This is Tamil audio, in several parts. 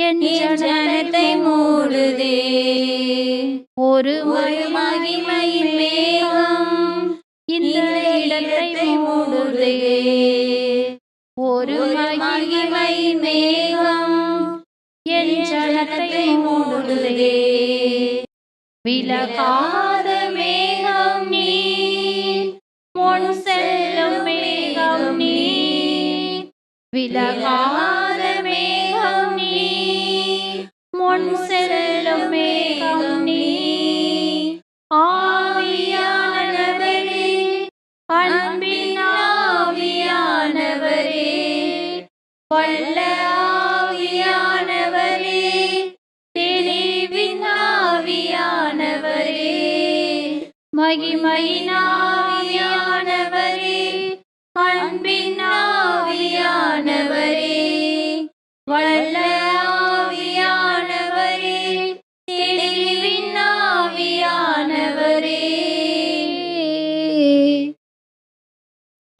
என் ஜனத்தை மூடுதே. ஒரு ஒரு மகிமையின் மேகம் இந்த இடத்தை மூடுதே. ஒரு ஒரு மகிமை மகிமையின் மேகம் என் ஜனத்தை மூடுதே. விலகாத மேகம் நீ முன் செல்லும் மேகம் நீ. விலகாத முன் மேகம் நீ ஆவியானவரே அன்பின் ஆவியானவரே வல்ல ஆவியானவரே தெளிவின் ஆவியானவரே மகிமையின்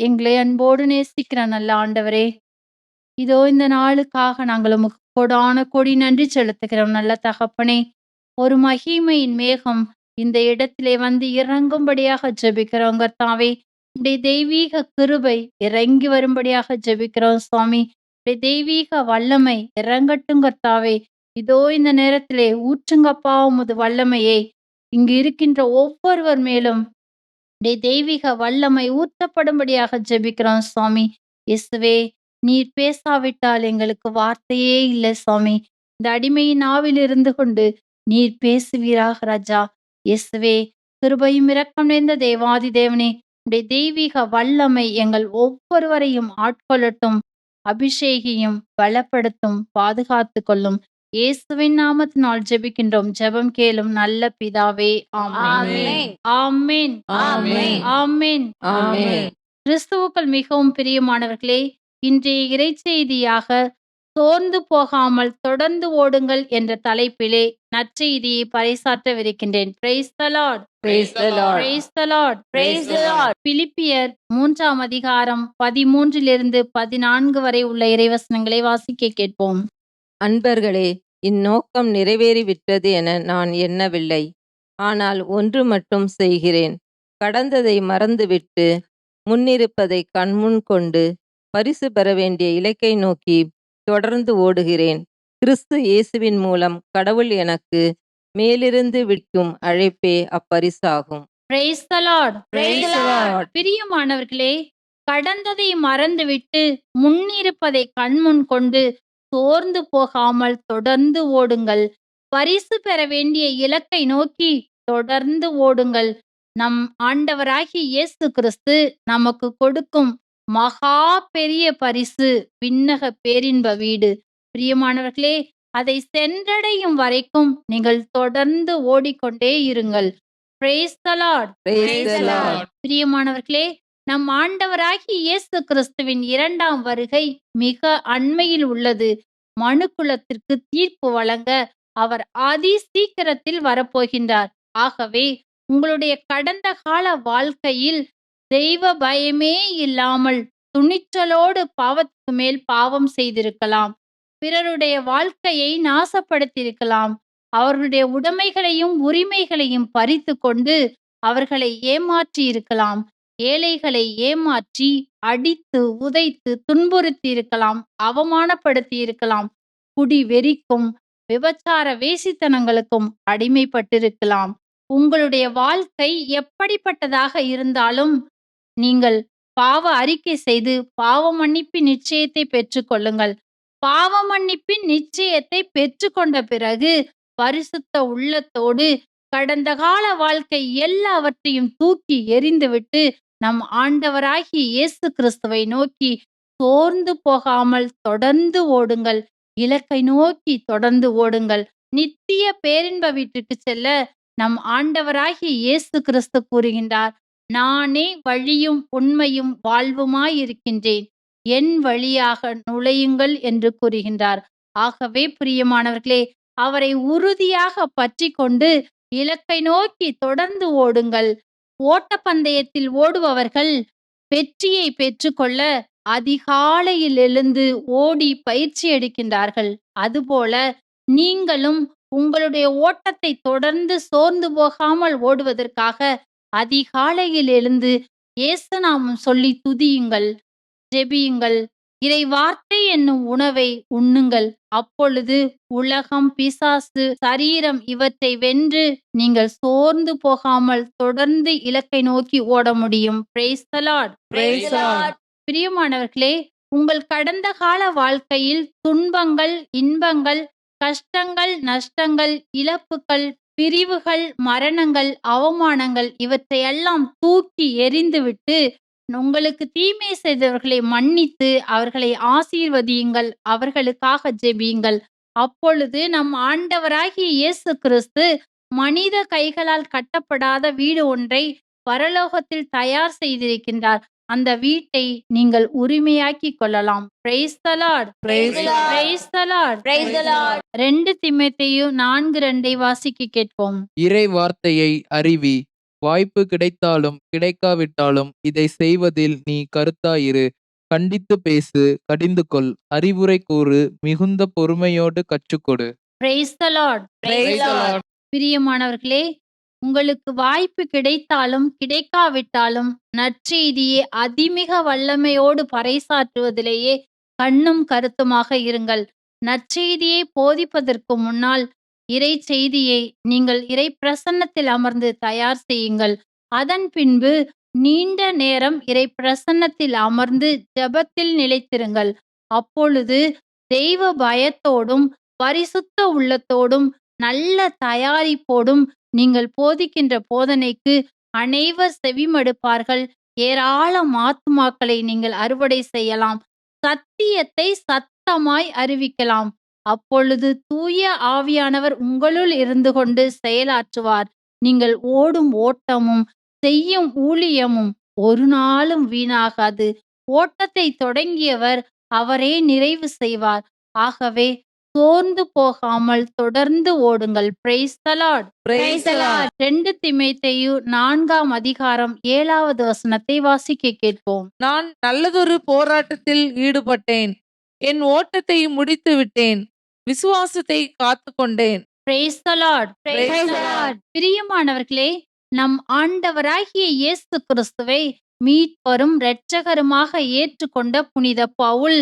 எங்களை அன்போடு நேசிக்கிற நல்ல ஆண்டவரே. இதோ இந்த நாளுக்காக நாங்கள் உமக்கு கொடான கொடி நன்றி செலுத்துகிறோம் நல்ல தகப்பனே. ஒரு மகிமையின் மேகம் இந்த இடத்திலே வந்து இறங்கும்படியாக ஜெபிக்கிறோம் கர்த்தாவே. உடைய தெய்வீக கிருபை இறங்கி வரும்படியாக ஜெபிக்கிறோம் சுவாமி. உடைய தெய்வீக வல்லமை இறங்கட்டும் கர்த்தாவே. இதோ இந்த நேரத்திலே ஊற்றுங்கப்பா உமது வல்லமையை. இங்கு இருக்கின்ற ஒவ்வொருவர் மேலும் அப்படியே தெய்வீக வல்லமை ஊற்றப்படும்படியாக ஜெபிக்கிறோம் சுவாமி. இயேசுவே நீர் பேசாவிட்டால் எங்களுக்கு வார்த்தையே இல்லை சுவாமி. இந்த அடிமையின் ஆவில் இருந்து கொண்டு நீர் பேசுவீராக ராஜா. இயேசுவே கிருபையும் இரக்கம் நிறைந்த தேவாதி தேவனே உடைய தெய்வீக வல்லமை எங்கள் ஒவ்வொருவரையும் ஆட்கொள்ளட்டும் அபிஷேகியும் பலப்படுத்தும் பாதுகாத்து கொள்ளும். இயேசுவின் நாமத்தினால் ஜெபிக்கின்றோம். ஜெபம் கேளும் நல்ல பிதாவே ஆமென். ஆமென். ஆமென். ஆமென். ஆமென். கிறிஸ்துவுக்கள் மிகவும் பிரியமானவர்களே இன்றைய இறைச்செய்தியாக சோர்ந்து போகாமல் தொடர்ந்து ஓடுங்கள் என்ற தலைப்பிலே நற்செய்தியை பறைசாற்றவிருக்கின்றேன். பிலிப்பியர் மூன்றாம் அதிகாரம் பதிமூன்றிலிருந்து பதினான்கு வரை உள்ள இறைவசனங்களை வாசிக்க கேட்போம். அன்பர்களே இந்நோக்கம் நிறைவேறிவிட்டது என நான் எண்ணவில்லை. ஆனால் ஒன்று மட்டும் செய்கிறேன். கடந்ததை மறந்துவிட்டு முன்னிருப்பதை கண்முன் கொண்டு பரிசு பெற வேண்டிய இலக்கை நோக்கி தொடர்ந்து ஓடுகிறேன். கிறிஸ்து இயேசுவின் மூலம் கடவுள் எனக்கு மேலிருந்து விற்கும் அழைப்பே அப்பரிசாகும். பிரியமானவர்களே கடந்ததை மறந்துவிட்டு முன்னிருப்பதை கண்முன் கொண்டு சோர்ந்து போகாமல் தொடர்ந்து ஓடுங்கள் பரிசு பெற வேண்டிய இலக்கை நோக்கி தொடர்ந்து ஓடுங்கள் நம் ஆண்டவராகிய இயேசு கிறிஸ்து நமக்கு கொடுக்கும் மகா பெரிய பரிசு விண்ணக பேரின்ப வீடு பிரியமானவர்களே அதை சென்றடையும் வரைக்கும் நீங்கள் தொடர்ந்து ஓடிக்கொண்டே இருங்கள் Praise the Lord. Praise the Lord. பிரியமானவர்களே நம் ஆண்டவராகி இயேசு கிறிஸ்துவின் இரண்டாம் வருகை மிக அண்மையில் உள்ளது. மனுக்குலத்திற்கு தீர்ப்பு வழங்க அவர் அதி சீக்கிரத்தில் வரப்போகின்றார். ஆகவே உங்களுடைய கடந்த கால வாழ்க்கையில் தெய்வ பயமே இல்லாமல் துணிச்சலோடு பாவத்துக்கு மேல் பாவம் செய்திருக்கலாம். பிறருடைய வாழ்க்கையை நாசப்படுத்தியிருக்கலாம். அவர்களுடைய உடைமைகளையும் உரிமைகளையும் பறித்து கொண்டு அவர்களை ஏமாற்றி இருக்கலாம் ஏழைகளை ஏமாற்றி அடித்து உதைத்து துன்புறுத்தி இருக்கலாம் அவமானப்படுத்தி இருக்கலாம் குடி வெறிக்கும் விபச்சார வேசித்தனங்களுக்கும் அடிமைப்பட்டிருக்கலாம். உங்களுடைய வாழ்க்கை எப்படிப்பட்டதாக இருந்தாலும் நீங்கள் பாவ அறிக்கை செய்து பாவ மன்னிப்பின் நிச்சயத்தை பெற்றுக்கொள்ளுங்கள். பாவ மன்னிப்பின் நிச்சயத்தை பெற்றுக்கொண்ட பிறகு பரிசுத்த உள்ளத்தோடு கடந்த கால வாழ்க்கை எல்லாவற்றையும் தூக்கி எறிந்துவிட்டு நம் ஆண்டவராகிய இயேசு கிறிஸ்துவை நோக்கி சோர்ந்து போகாமல் தொடர்ந்து ஓடுங்கள். இலக்கை நோக்கி தொடர்ந்து ஓடுங்கள். நித்திய பேரின்ப வீட்டுக்கு செல்ல நம் ஆண்டவராகிய இயேசு கிறிஸ்து கூறுகின்றார் நானே வழியும் உண்மையும் வாழ்வுமாயிருக்கின்றேன். என் வழியாக நுழையுங்கள் என்று கூறுகின்றார். ஆகவே பிரியமானவர்களே அவரை உறுதியாக பற்றி கொண்டு இலக்கை நோக்கி தொடர்ந்து ஓடுங்கள். ஓட்டப்பந்தயத்தில் ஓடுபவர்கள் வெற்றியை பெற்றுக்கொள்ள அதிகாலையில் எழுந்து ஓடி பயிற்சி எடுக்கின்றார்கள். அதுபோல நீங்களும் உங்களுடைய ஓட்டத்தை தொடர்ந்து சோர்ந்து போகாமல் ஓடுவதற்காக அதிகாலையில் எழுந்து இயேசுநாமம் சொல்லி துதியுங்கள் ஜெபியுங்கள். இறை வார்த்தை என்னும் உணவை உண்ணுங்கள். அப்பொழுது உலகம் பிசாசு சரீரம் இவற்றை வென்று நீங்கள் சோர்ந்து போகாமல் தொடர்ந்து இலக்கை நோக்கி ஓட முடியும். பிரியமானவர்களே உங்கள் கடந்த கால வாழ்க்கையில் துன்பங்கள் இன்பங்கள் கஷ்டங்கள் நஷ்டங்கள் இழப்புகள் பிரிவுகள் மரணங்கள் அவமானங்கள் இவற்றையெல்லாம் தூக்கி எறிந்துவிட்டு உங்களுக்கு தீமை செய்தவர்களை மன்னித்து அவர்களை ஆசீர்வதியுங்கள் அவர்களுக்காக ஜெபியுங்கள். அப்பொழுது நம் ஆண்டவராகிய இயேசு கிறிஸ்து மனித கைகளால் கட்டப்படாத வீடு ஒன்றை பரலோகத்தில் தயார் செய்திருக்கின்றார். அந்த வீட்டை நீங்கள் உரிமையாக்கி கொள்ளலாம். Praise தலாட் Praise the Lord. Praise தலாட் Praise the Lord. ரெண்டு திமேத்தையும் நான்கு ரெண்டை வாசிக்க கேட்போம். இறை வார்த்தையை அறிவி. வாய்ப்பு கிடைத்தாலும் கிடைக்காவிட்டாலும் இதை செய்வதில் நீ கருத்தாயிரு. கண்டித்து பேசு கடிந்து கொள். அறிவுரை கூறு மிகுந்த பொறுமையோடு கற்றுக்கொடு. Praise the Lord Praise the Lord. பிரியமானவர்களே உங்களுக்கு வாய்ப்பு கிடைத்தாலும் கிடைக்காவிட்டாலும் நற்செய்தியை அதிமிக வல்லமையோடு பறைசாற்றுவதிலேயே கண்ணும் கருத்துமாக இருங்கள். நற்செய்தியை போதிப்பதற்கு முன்னால் இறை செய்தியை நீங்கள் இறை பிரசன்னத்தில் அமர்ந்து தயார் செய்யுங்கள். அதன் பின்பு நீண்ட நேரம் இறை பிரசன்னத்தில் அமர்ந்து ஜெபத்தில் நிலைத்திருங்கள். அப்பொழுது தெய்வ பயத்தோடும் பரிசுத்த உள்ளத்தோடும் நல்ல தயாரிப்போடும் நீங்கள் போதிக்கின்ற போதனைக்கு அனைவர் செவிமடுப்பார்கள். ஏராளம் ஆத்மாக்களை நீங்கள் அறுவடை செய்யலாம். சத்தியத்தை சத்தமாய் அறிவிக்கலாம். அப்பொழுது தூய ஆவியானவர் உங்களுள் இருந்து கொண்டு செயலாற்றுவார். நீங்கள் ஓடும் ஓட்டமும் செய்யும் ஊழியமும் ஒரு நாளும் வீணாகாது. ஓட்டத்தை தொடங்கியவர் அவரே நிறைவு செய்வார். ஆகவே சோர்ந்து போகாமல் தொடர்ந்து ஓடுங்கள். Praise the Lord Praise the Lord. ரெண்டு திமேத்தையு நான்காம் அதிகாரம் ஏழாவது வசனத்தை வாசிக்க கேட்போம். நான் நல்லதொரு போராட்டத்தில் ஈடுபட்டேன். என் ஓட்டத்தை முடித்து விட்டேன் விசுவாசத்தை காத்து கொண்டேன் praise the Lord Praise the Lord. பிரியமானவர்களே நம் ஆண்டவராகிய இயேசு கிறிஸ்துவை மீட்பரும் இரட்சகருமாக ஏற்றுக்கொண்ட புனித பவுல்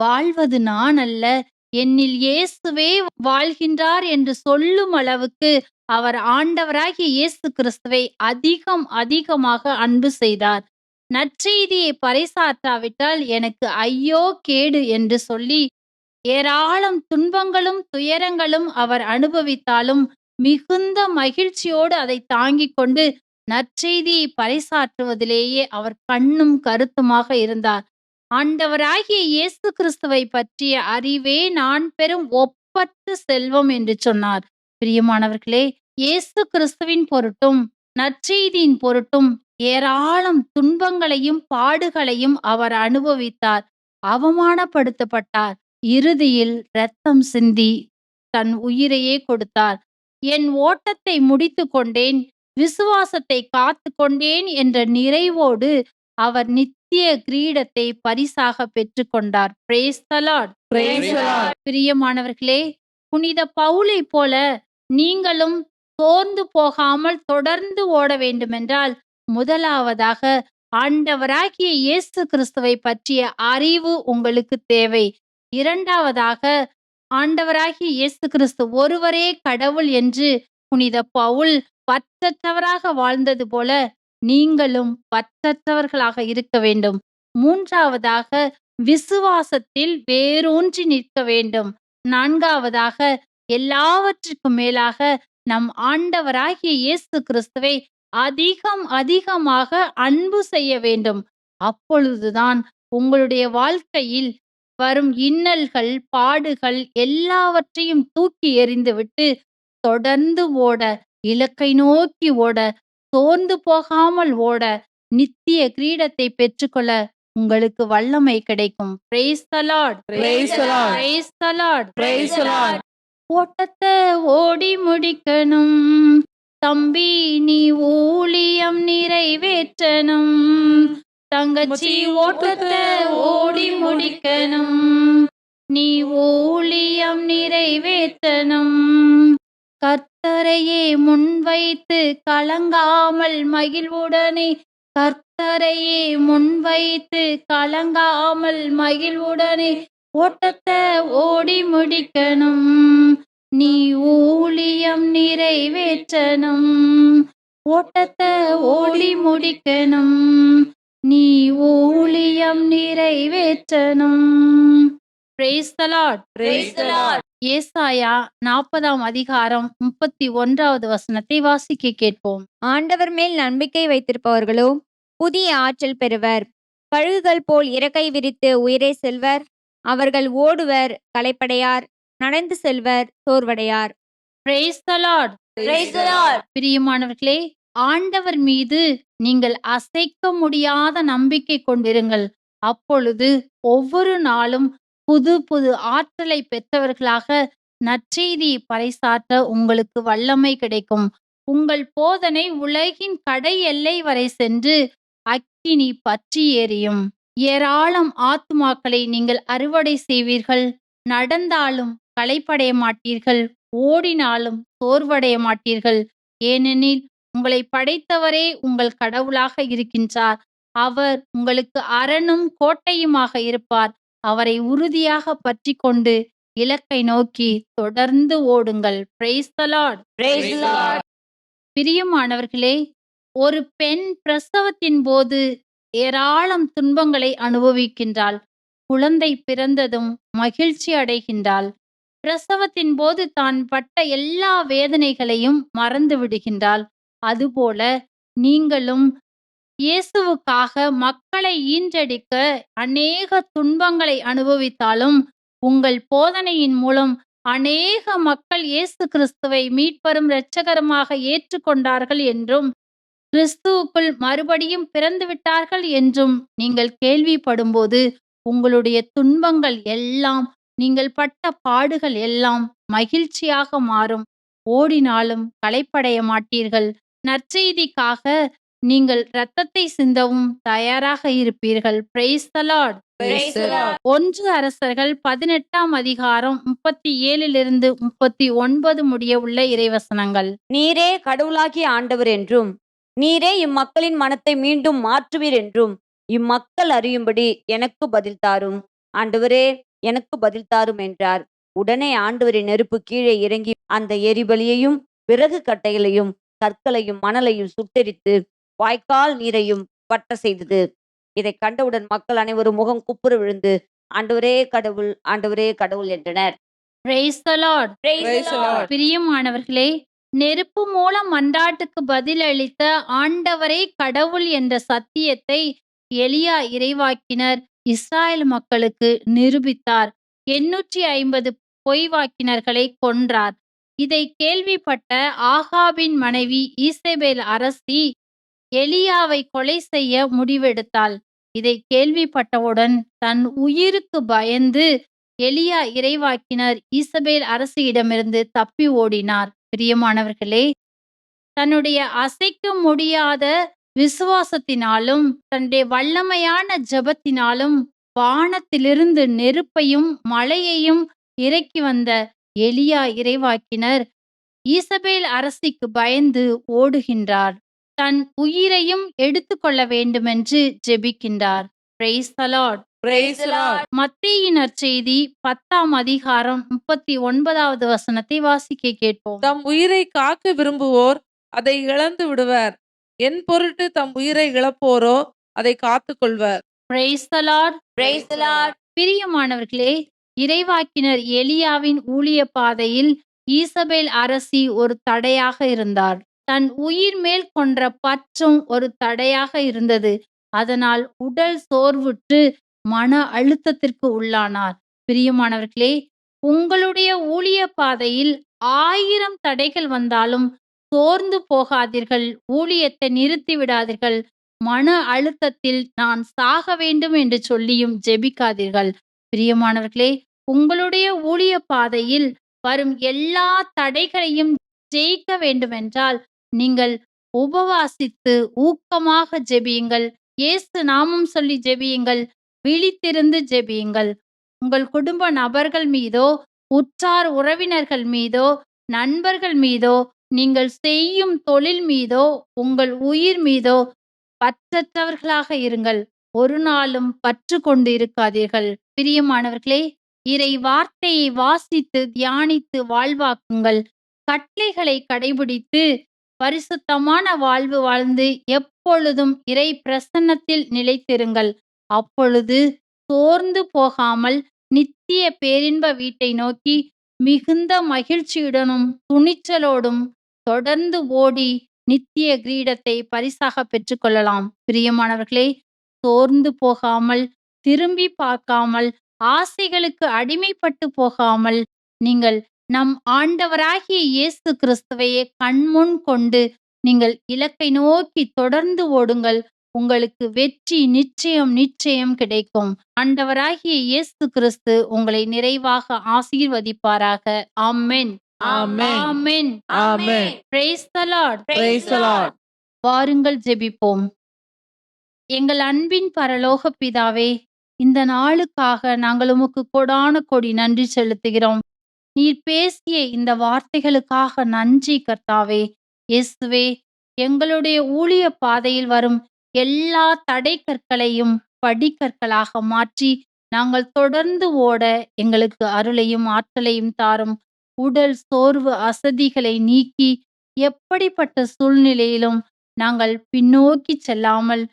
வாழ்வது நான் அல்ல என்னில் இயேசுவே வாழ்கின்றார் என்று சொல்லும் அளவுக்கு அவர் ஆண்டவராகிய இயேசு கிறிஸ்துவை அதிகம் அதிகமாக அன்பு செய்தார். நற்செய்தியை பறைசாற்றாவிட்டால் எனக்கு ஐயோ கேடு என்று சொல்லி ஏராளம் துன்பங்களும் துயரங்களும் அவர் அனுபவித்தாலும் மிகுந்த மகிழ்ச்சியோடு அதை தாங்கிக் கொண்டு நற்செய்தியை பறைசாற்றுவதிலேயே அவர் கண்ணும் கருத்துமாக இருந்தார். ஆண்டவராகிய இயேசு கிறிஸ்துவை பற்றிய அறிவே நான் பெறும் ஒப்பற்ற செல்வம் என்று சொன்னார். பிரியமானவர்களே இயேசு கிறிஸ்துவின் பொருட்டும் நற்செய்தியின் பொருட்டும் ஏராளம் துன்பங்களையும் பாடுகளையும் அவர் அனுபவித்தார் அவமானப்படுத்தப்பட்டார். இறுதியில் இரத்தம் சிந்தி தன் உயிரையே கொடுத்தார். என் ஓட்டத்தை முடித்து கொண்டேன் விசுவாசத்தை காத்து கொண்டேன் என்ற நிறைவோடு அவர் நித்திய கிரீடத்தை பரிசாக பெற்றுக்கொண்டார். பிரியமானவர்களே புனித பவுலை போல நீங்களும் சோர்ந்து போகாமல் தொடர்ந்து ஓட வேண்டுமென்றால் முதலாவதாக ஆண்டவராகிய இயேசு கிறிஸ்துவை பற்றிய அறிவு உங்களுக்கு தேவை. இரண்டாவதாக ஆண்டவராகிய இயேசு கிறிஸ்து ஒருவரே கடவுள் என்று புனித பவுல் பற்றற்றவராக வாழ்ந்தது போல நீங்களும் பற்றற்றவர்களாக இருக்க வேண்டும். மூன்றாவதாக விசுவாசத்தில் வேரூன்றி நிற்க வேண்டும். நான்காவதாக எல்லாவற்றுக்கும் மேலாக நம் ஆண்டவராகிய இயேசு கிறிஸ்துவை அதிகம் அதிகமாக அன்பு செய்ய வேண்டும். அப்பொழுதுதான் உங்களுடைய வாழ்க்கையில் வரும் இன்னல்கள் பாடுகள் எல்லாவற்றையும் தூக்கி எறிந்துவிட்டு தொடர்ந்து ஓட இலக்கை நோக்கி ஓட சோர்ந்து போகாமல் ஓட நித்திய கிரீடத்தை பெற்றுக்கொள்ள உங்களுக்கு வல்லமை கிடைக்கும். Praise தலாட் Praise the Lord. Praise தலாட் Praise the Lord. ஓட்டத்தை ஓடி முடிக்கணும். தம்பி நீ ஊழியம் நிறைவேற்றணும். தங்கச்சி ஓட்டத்தை ஓடி முடிக்கணும். நீ ஊழியம் நிறைவேற்றணும். கர்த்தரையே முன்வைத்து கலங்காமல் மகிழ்வுடனே கர்த்தரையே முன்வைத்து கலங்காமல் மகிழ்வுடனே ஓட்டத்தை ஓடி முடிக்கணும். நீ ஊழியம் நிறைவேற்றணும். ஓட்டத்தை ஓடி முடிக்கணும். நீ ஊழியம் நிறைவேற்றணும் Praise the Lord. Praise the Lord. ஏசாயா நாற்பதாம் அதிகாரம் முப்பத்தி ஒன்றாவது வசனத்தை வாசிக்க கேட்போம் ஆண்டவர் மேல் நம்பிக்கை வைத்திருப்பவர்களோ புதிய ஆற்றல் பெறுவர் கழுகுகள் போல் இறக்கை விரித்து உயிரே செல்வர் அவர்கள் ஓடுவர் களைப்படையார் நடந்து செல்வர் சோர்வடையார் Praise the Lord. Praise the Lord. பிரியமானவர்களே ஆண்டவர் மீது நீங்கள் அசைக்க முடியாத நம்பிக்கை கொண்டிருங்கள். அப்பொழுது ஒவ்வொரு நாளும் புது புது ஆற்றலை பெற்றவர்களாக நற்செய்தியை பறைசாற்ற உங்களுக்கு வல்லமை கிடைக்கும். உங்கள் போதனை உலகின் கடை எல்லை வரை சென்று அக்கினி பற்றி எரியும் ஏராளம் ஆத்துமாக்களை நீங்கள் அறுவடை செய்வீர்கள். நடந்தாலும் களைப்படைய மாட்டீர்கள் ஓடினாலும் சோர்வடைய மாட்டீர்கள் ஏனெனில் உங்களை படைத்தவரே உங்கள் கடவுளாக இருக்கின்றார். அவர் உங்களுக்கு அரணும் கோட்டையுமாக இருப்பார். அவரை உறுதியாக பற்றி கொண்டு இலக்கை நோக்கி தொடர்ந்து ஓடுங்கள். பிரியமானவர்களே ஒரு பெண் பிரசவத்தின் போது ஏராளம் துன்பங்களை அனுபவிக்கின்றாள். குழந்தை பிறந்ததும் மகிழ்ச்சி அடைகின்றாள். பிரசவத்தின் போது தான் பட்ட எல்லா வேதனைகளையும் மறந்து விடுகின்றாள். அதுபோல நீங்களும் இயேசுவுக்காக மக்களை ஈன்றடிக்க அநேக துன்பங்களை அனுபவித்தாலும் உங்கள் போதனையின் மூலம் அநேக மக்கள் இயேசு கிறிஸ்துவை மீட்பரும் இரட்சகருமாக ஏற்றுக்கொண்டார்கள் என்றும் கிறிஸ்துவுக்குள் மறுபடியும் பிறந்து விட்டார்கள் என்றும் நீங்கள் கேள்விப்படும்போது உங்களுடைய துன்பங்கள் எல்லாம் நீங்கள் பட்ட பாடுகள் எல்லாம் மகிழ்ச்சியாக மாறும். ஓடினாலும் களைப்படைய மாட்டீர்கள். நற்செய்திக்காக நீங்கள் இரத்தத்தை சிந்தவும் தயாராக இருப்பீர்கள் praise the Lord. Praise the Lord. ஒன்று அரசர்கள் பதினெட்டாம் அதிகாரம் முப்பத்தி ஏழிலிருந்து முப்பத்தி ஒன்பது முடிய உள்ள இறைவசனங்கள் நீரே கடவுளாகிய ஆண்டவர் என்றும் நீரே இம்மக்களின் மனத்தை மீண்டும் மாற்றுவீர் என்றும் இம்மக்கள் அறியும்படி எனக்கு பதில் தாரும் ஆண்டவரே எனக்கு பதில் தாரும் என்றார் உடனே ஆண்டவரின் நெருப்பு கீழே இறங்கி அந்த எரிபலியையும் விறகு கட்டைகளையும் கற்களையும் மணலையும் சுட்டெரித்து வாய்க்கால் நீரையும் வட்ட செய்தது. இதை கண்டவுடன் மக்கள் அனைவரும் முகம் குப்புற விழுந்து ஆண்டவரே கடவுள் ஆண்டவரே கடவுள் என்றனர். Praise the Lord. Praise the Lord. பிரியமானவர்களே நெருப்பு மூலம் மன்றாட்டுக்கு பதிலளித்த ஆண்டவரே கடவுள் என்ற சத்தியத்தை எலியா இறைவாக்கினர் இஸ்ராயல் மக்களுக்கு நிரூபித்தார். எண்ணூற்றி ஐம்பது பொய்வாக்கினர்களை கொன்றார். இதை கேள்விப்பட்ட ஆகாபின் மனைவி ஈசபேல் அரசி எலியாவை கொலை செய்ய முடிவெடுத்தாள். இதை கேள்விப்பட்டவுடன் தன் உயிருக்கு பயந்து எலியா இறைவாக்கினர் ஈசபேல் அரசியிடமிருந்து தப்பி ஓடினார். பிரியமானவர்களே தன்னுடைய அசைக்க முடியாத விசுவாசத்தினாலும் தன்னுடைய வல்லமையான ஜெபத்தினாலும் வானத்திலிருந்து நெருப்பையும் மழையையும் இறக்கி வந்த எலியா இறைவாக்கினர் ஈசபேல் அரசிக்கு பயந்து ஓடுகின்றார் தன் உயிரையும் எடுத்துக்கொள்ள வேண்டுமென்று ஜெபிக்கின்றார் praise the Lord. Praise the Lord. மத்தேயின் நற்செய்தி பத்தாம் அதிகாரம் முப்பத்தி ஒன்பதாவது வசனத்தை வாசிக்க கேட்போம் தம் உயிரை காக்க விரும்புவோர் அதை இழந்து விடுவர் என் பொருட்டு தம் உயிரை இழப்போரோ அதை காத்துக் கொள்வர் Praise the Lord. Praise the Lord. பிரியமானவர்களே இறைவாக்கினர் எலியாவின் ஊழிய பாதையில் ஈசபேல் அரசி ஒரு தடையாக இருந்தார். தன் உயிர் மேல் கொன்ற பற்றும் ஒரு தடையாக இருந்தது. அதனால் உடல் சோர்வுற்று மன அழுத்தத்திற்கு உள்ளானார். பிரியமானவர்களே உங்களுடைய ஊழிய பாதையில் ஆயிரம் தடைகள் வந்தாலும் சோர்ந்து போகாதீர்கள். ஊழியத்தை நிறுத்தி விடாதீர்கள். மன அழுத்தத்தில் நான் சாக வேண்டும் என்று சொல்லியும் ஜெபிக்காதீர்கள். பிரியமானவர்களே உங்களுடைய ஊழிய பாதையில் வரும் எல்லா தடைகளையும் ஜெயிக்க வேண்டுமென்றால் நீங்கள் உபவாசித்து ஊக்கமாக ஜெபியுங்கள். இயேசு நாமம் சொல்லி ஜெபியுங்கள். விழித்திருந்து ஜெபியுங்கள். உங்கள் குடும்ப நபர்கள் மீதோ உற்றார் உறவினர்கள் மீதோ நண்பர்கள் மீதோ நீங்கள் செய்யும் தொழில் மீதோ உங்கள் உயிர் மீதோ பற்றற்றவர்களாக இருங்கள். ஒரு நாளும் பற்று கொண்டு இருக்காதீர்கள் பிரியமானவர்களே இறை வார்த்தையை வாசித்து தியானித்து வாழ்வாக்குங்கள். கட்டளைகளை கடைபிடித்து பரிசுத்தமான வாழ்வு வாழ்ந்து எப்பொழுதும் இறை பிரசன்னத்தில் நிலைத்திருங்கள். அப்பொழுது சோர்ந்து போகாமல் நித்திய பேரின்ப வீட்டை நோக்கி மிகுந்த மகிழ்ச்சியுடனும் துணிச்சலோடும் தொடர்ந்து ஓடி நித்திய கிரீடத்தை பரிசாக பெற்றுக்கொள்ளலாம். பிரியமானவர்களே சோர்ந்து போகாமல் திரும்பி பார்க்காமல் ஆசைகளுக்கு அடிமைப்பட்டு போகாமல் நீங்கள் நம் ஆண்டவராகிய இயேசு கிறிஸ்துவையே கண்முன் கொண்டு நீங்கள் இலக்கை நோக்கி தொடர்ந்து ஓடுங்கள். உங்களுக்கு வெற்றி நிச்சயம் நிச்சயம் கிடைக்கும். ஆண்டவராகிய இயேசு கிறிஸ்து உங்களை நிறைவாக ஆசீர்வதிப்பாராக. ஆமென். வாருங்கள் ஜெபிப்போம். எங்கள் அன்பின் பரலோக பிதாவே இந்த நாளுக்காக நாங்கள் உமக்கு கொடான கொடி நன்றி செலுத்துகிறோம். நீர் பேசிய இந்த வார்த்தைகளுக்காக நன்றி கர்த்தாவே. இயேசுவே எங்களுடைய ஊழிய பாதையில் வரும் எல்லா தடை கற்களையும் படிக்கற்களாக மாற்றி நாங்கள் தொடர்ந்து ஓட எங்களுக்கு அருளையும் ஆற்றலையும் தாரும். உடல் சோர்வு அசதிகளை நீக்கி எப்படிப்பட்ட சூழ்நிலையிலும் நாங்கள் பின்னோக்கி செல்லாமல்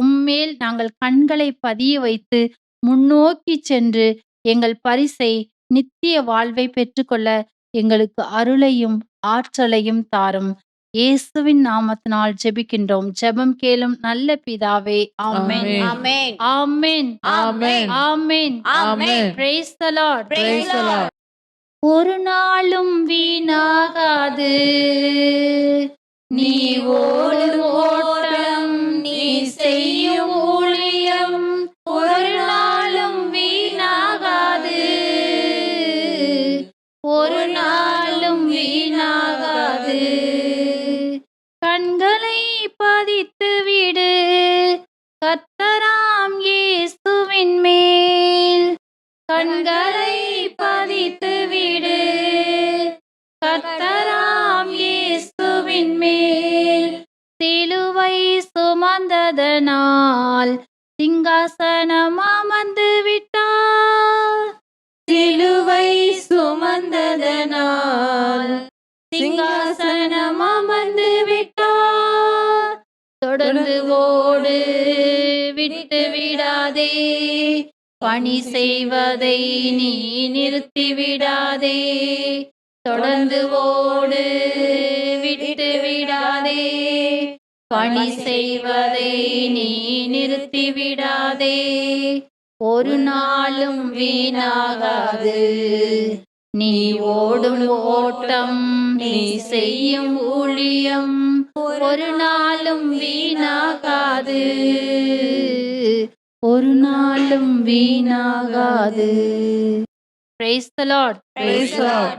உம்மேல் நாங்கள் கண்களை பதிய வைத்து முன்னோக்கி சென்று எங்கள் பரிசை நித்திய வாழ்வை பெற்றுக்கொள்ள எங்களுக்கு அருளையும் ஆற்றலையும் தாரும். இயேசுவின் நாமத்தினால் ஜெபிக்கின்றோம். ஜெபம் கேளும் நல்ல பிதாவே ஆமென். ஆமென். ஆமென். ஆமென். ஆமென். ஆமென். Praise the Lord. ஒரு நாளும் வீணாகாது. நீ ஓடும் ஓட்டம் நீ செய்யும் ஊழியம் ஒரு நாளும் வீணாகாது. ஒரு நாளும் வீணாகாது. கண்களை பதித்து விடு. கத்தராம் இயேசுவின் மேல். கண்களை பதித்து விடு. கத்தராம் இயேசுவின் மேல். சிலுவை அதனால் சிங்காசனம் அமர்ந்து விட்டார் சிலுவை சுமந்ததனால் சிங்காசனம் அமர்ந்து விட்டார் தொடர்ந்து ஓடு விட்டு விடாதே. பணி செய்வதை நீ நிறுத்தி விடாதே. தொடர்ந்து ஓடு விட்டு விடாதே. பணி செய்வதை நீ நிறுத்திவிடாதே ஒரு நாளும் வீணாகாது நீ ஓடும் ஓட்டம் நீ செய்யும் ஊழியம் ஒரு நாளும் வீணாகாது ஒரு நாளும் வீணாகாது Praise the Lord. Praise the Lord.